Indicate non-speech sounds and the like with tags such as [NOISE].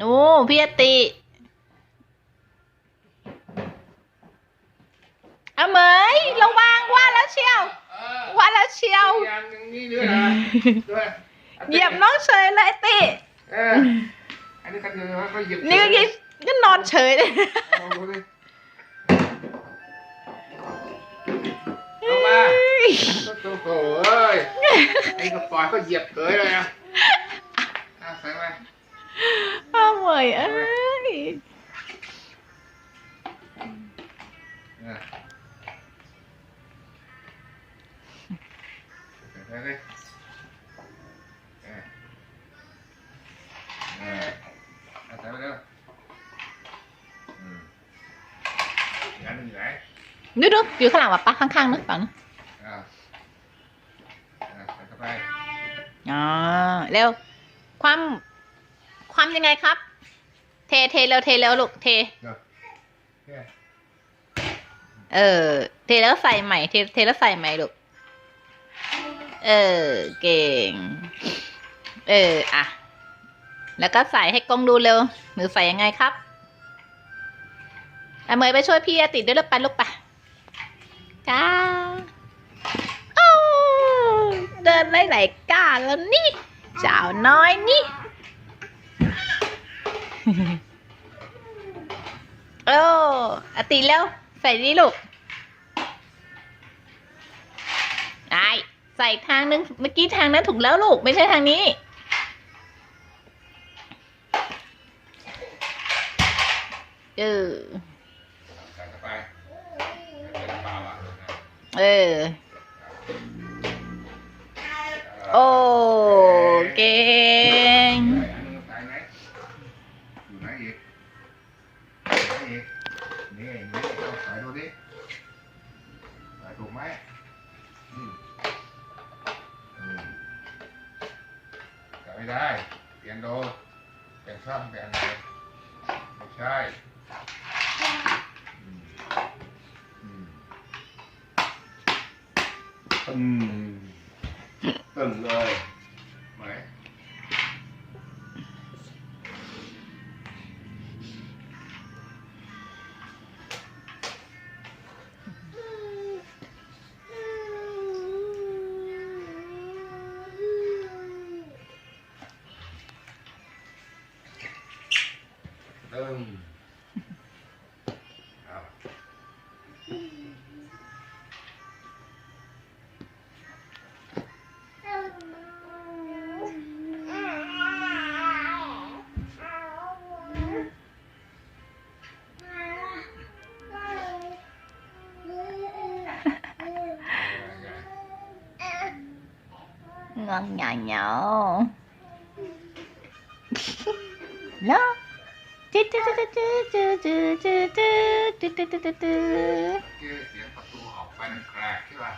โอ้พี่อติเอาเหมยระวังว่าแล้วเชียวเออว่าแล้วเชียวยังยังนี่ด้วยนะด้วยเหยียบน้องเฉยเลยติเอออันนี้คันเดียวก็เหยียบนี่ก็กินก็นอนเฉยเลยลองดูดิเอามาโอ้โหเอ้ยไอ้กระป๋อยก็เหยียบเกยเลยนะ ย เอ้ยเออใส่ไปเลยเออเออเอาใส่ไปเลยอืมอีกอันหนึ่งอยู่ไหนดูดูอยู่ข้างหลังว่ะปะข้างๆนะฝั่งนะอ่อ่าใส่เข้าไป อ๋อเร็วความ ความยังไงครับ เทเทเร็วเทเร็วลูกเทเดี๋ยวเนี่ยเออ เทแล้วใส่ใหม่เทเทแล้วใส่ใหม่ลูก เออ เก่ง เออ อะ แล้วก็ใส่ให้กล้องดูเร็วหนูใส่ยังไงครับเอาเมยไปช่วยพี่อาติดด้วยลูกไปลูกไปจ้าโอ้เดินได้ไหลายก้าแล้วนี่สาวน้อยนี่ โอ้อติแล้ว ใส่นี่ลูกไอใส่ทางนึง เมื่อกี้ทางนั้นถูกแล้วลูก ไม่ใช่ทางนี้ เออเออ โอเก่ Nói gì? Nói gì? Nghĩ này, nghĩ này không? Phải đôi đi Phải thuộc máy Ừ Ừ Cả bên đây Tiền đồ Tiền xăm, tiền này Không sai Ừ Từng Từng rồi cơm ngon nhỏ nhỏ. [LAUGHS] Đó จืดจืดจืดจืดจืดจืดจืดจืดจืดจืดจืด คือเสียงประตูออกไปแกรกใช่ป่ะ